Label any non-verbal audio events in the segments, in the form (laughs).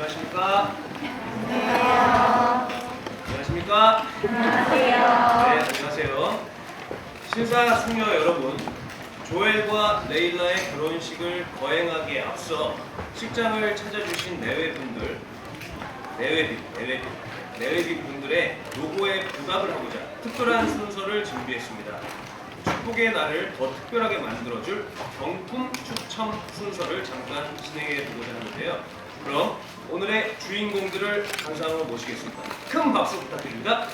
안녕하십니까? 안녕하십니까? 네, 안녕하세요. 신사 숙녀 여러분, 조엘과 레일라의 결혼식을 거행하기에 앞서 식장을 찾아주신 내외분들, 내외비, 내외비, 내외비 분들의 노고에 부답을 하고자 특별한 순서를 준비했습니다. 축복의 날을 더 특별하게 만들어줄 경품 추첨 순서를 잠깐 진행해 보고자 하는데요. 그럼 오늘의 주인공들을 감상으로 모시겠습니다. 큰 박수 부탁드립니다.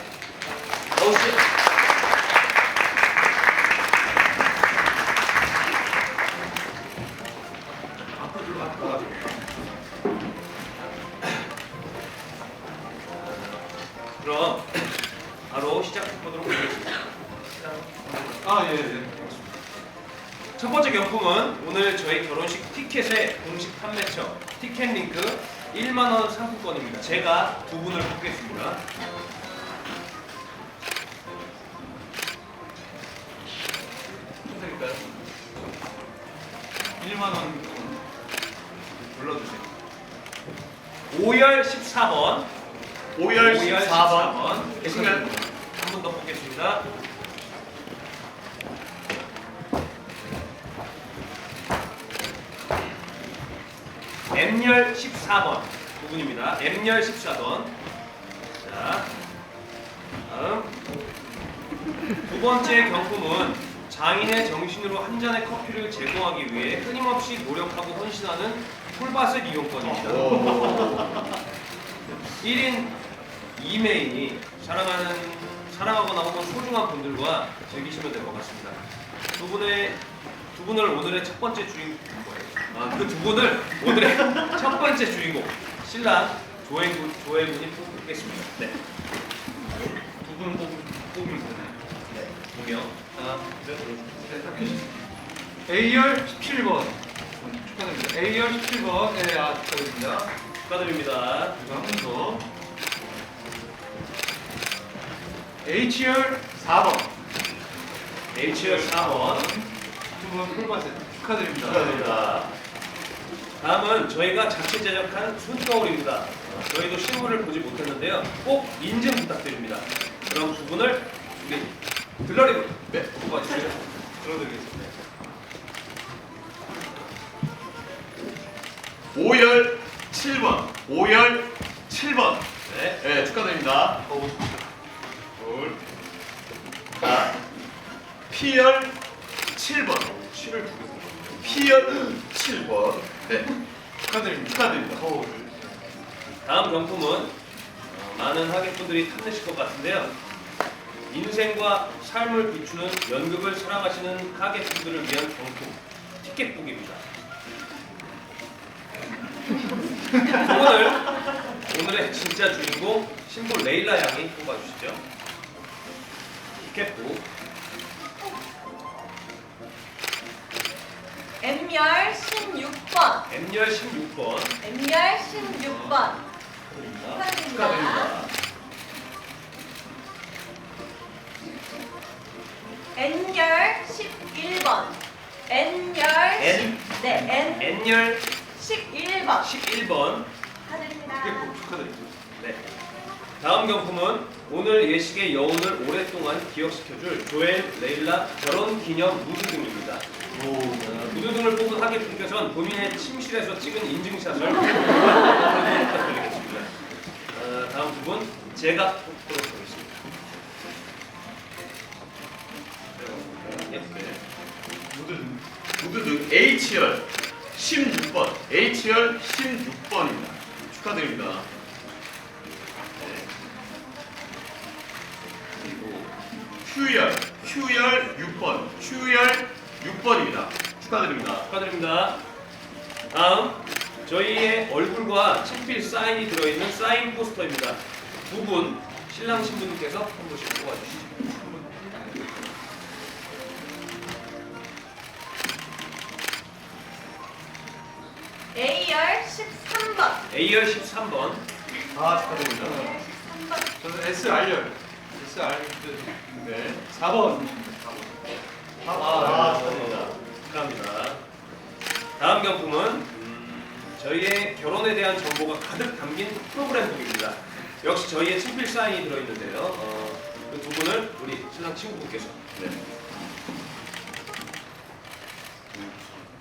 하겠습니다. 아, 예, 예. 첫 번째 경품은 오늘 저희 결혼식 티켓의 공식 판매처 티켓 링크 1만 원 상품권입니다. 제가 두 분을 뽑겠습니다. 선택일까요? 1만 원 불러주세요. 5열 14번. 5열 14번. 계신가요? 한분 더 뽑겠습니다. M열 14번 두 분입니다. M열 14번. 자, 다음 두 번째 경품은 장인의 정신으로 한 잔의 커피를 제공하기 위해 끊임없이 노력하고 헌신하는 풀밭을 이용권입니다. 1인 2메인이 사랑하는 사랑하거나 혹은 소중한 분들과 즐기시면 될 것 같습니다. 두 분의 두 분을 오늘의 첫 번째 주인공 아, 그 두 분을 오늘의 첫 번째 주인공 신랑 조엘 군 조엘 군이 뽑겠습니다. 네. 두분뽑 뽑으면 되나요? 네. 두 명. 하나, 둘, 셋. A열 17번. 축하드립니다. A열 17번. 네, 아, 축하드립니다. 축하드립니다. 그리고 한번 더. H열 4번. H열 4번. 두분 풀밭에 축하드립니다. 축하드립니다. 다음은 저희가 자체 제작한 손거울입니다. 저희도 실물을 보지 못했는데요. 꼭 인증 부탁드립니다. 그럼 두 분을 우리 들러리로 네, 뽑아주시죠. 들어드리겠습니다. 5열 7번. 5열 7번. 네. 네, 축하드립니다. 둘. 자, P열 7번. 7을 두 개 P열 7번. 네, 축하드립니다. 축하드립니다. 다음 경품은 어, 많은 하객분들이 탐내실 것 같은데요. 인생과 삶을 비추는 연극을 사랑하시는 하객분들을 위한 경품 티켓북입니다. 오늘 오늘의 진짜 주인공 신부 레일라 양이 뽑아주시죠. 티켓북 M열 16번. M열 16번 M열 16번. 축하드립니다. 축하드립니다. N열 11번. N열 N? 10, 네, N N열 11번. 11번 축하드립니다. 티켓북 축하드립니다. 네. 다음 경품은 오늘 예식의 여운을 오랫동안 기억시켜줄 조엘 레일라 결혼 기념 무드등입니다. 어, 무드등을 뽑은 하객분께서는 본인의 침실에서 찍은 인증샷을 부탁드리겠습니다. 어, 다음 두 분 제가 뽑도록 하겠습니다. 무드등. 무드등 H열 16번. H열 16번입니다. 축하드립니다. Q열, Q열 6번, Q열 6번입니다. 축하드립니다. 축하드립니다. 다음 저희의 얼굴과 친필 사인이 들어있는 사인 포스터입니다. 두 분 신랑 신부님께서 한 분씩 뽑아주시죠. A열 13번. A열 13번 아, 축하드립니다. A열 13번. 저는 SR열. SR. 네. 4번. 아, 축하합니다. 축하합니다. 다음 경품은 음, 저희의 결혼에 대한 정보가 가득 담긴 프로그램북입니다. 역시 저희의 친필 사인이 들어있는데요. 어, 그 두 분을 우리 신랑 친구분께서 네.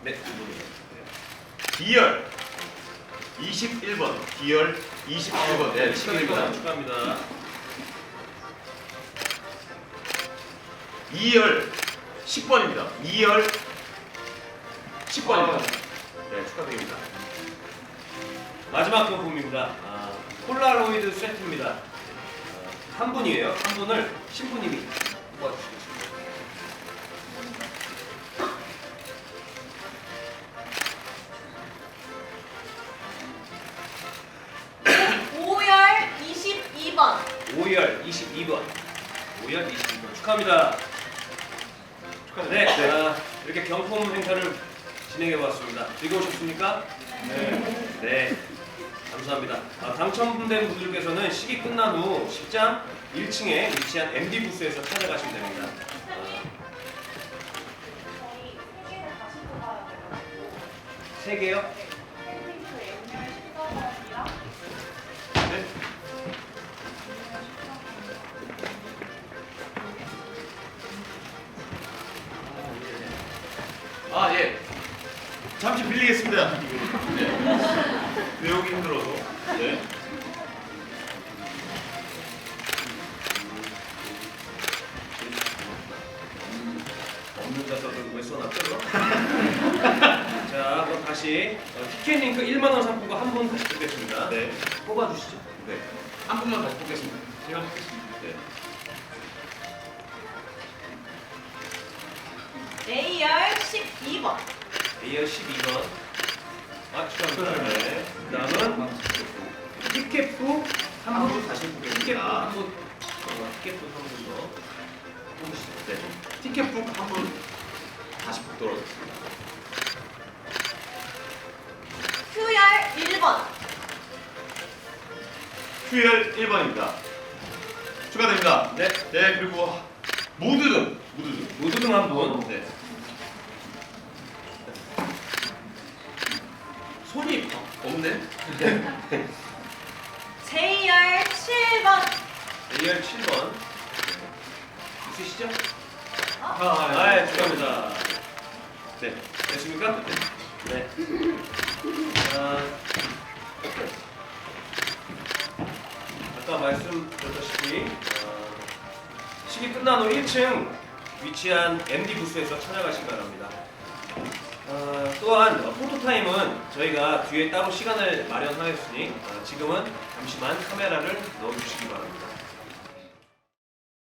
네, 두 분이요. D열 21번. D열 21번. 네, 축하드립니다. 축하합니다. 2열 10번입니다. 2열 10번입니다. 네, 축하드립니다. 마지막 경품입니다. 아, 폴라로이드 세트입니다. 아, 한 분이에요. 한 분을 신부님이 뽑아주시겠습니다. 오열 22번. 5열 22번. 5열 22번. 축하합니다. 네, 아, 이렇게 경품 행사를 진행해 봤습니다. 즐거우셨습니까? 네. 네. 감사합니다. 아, 당첨된 분들께서는 시기 끝난 후 10장 1층에 위치한 MD 부스에서 찾아가시면 됩니다. 아, 세 돼요. 잠시 빌리겠습니다. 네. 외우기 힘들어서. 네. 없는 자석을 왜 써놨죠? (laughs) 자, 그럼 다시 어, 티켓 링크 1만 원 상품권 한분 다시 뽑겠습니다. 네. 뽑아주시죠. 네. 한 분만 다시 뽑겠습니다. 제가 하겠습니다. 네. A열 12번. A열 12번. 아, 축하합니다. 네. 그다음은 티켓북 한분 다시 뽑겠습니다. 티켓북 한 분. 어, 티켓북 한분 더. 뽑으시죠. 네. 티켓북 한분 다시 뽑도록 하겠습니다. Q열 1번. QL 1번입니다. 축하드립니다. 네. 네, 그리고 모두등, 모두등. 모두 등 한 분. 네. 손이 없네. J열 7번. A열 7번. 있으시죠? 어? 아, 아, 축하합니다. 네, 됐습니까? 네. 아, 아까 말씀드렸다시피 어, 시기 끝난 후 1층 위치한 MD 부스에서 찾아가시기 바랍니다. 어, 또한 어, 포토타임은 저희가 뒤에 따로 시간을 마련하였으니 어, 지금은 잠시만 카메라를 넣어주시기 바랍니다.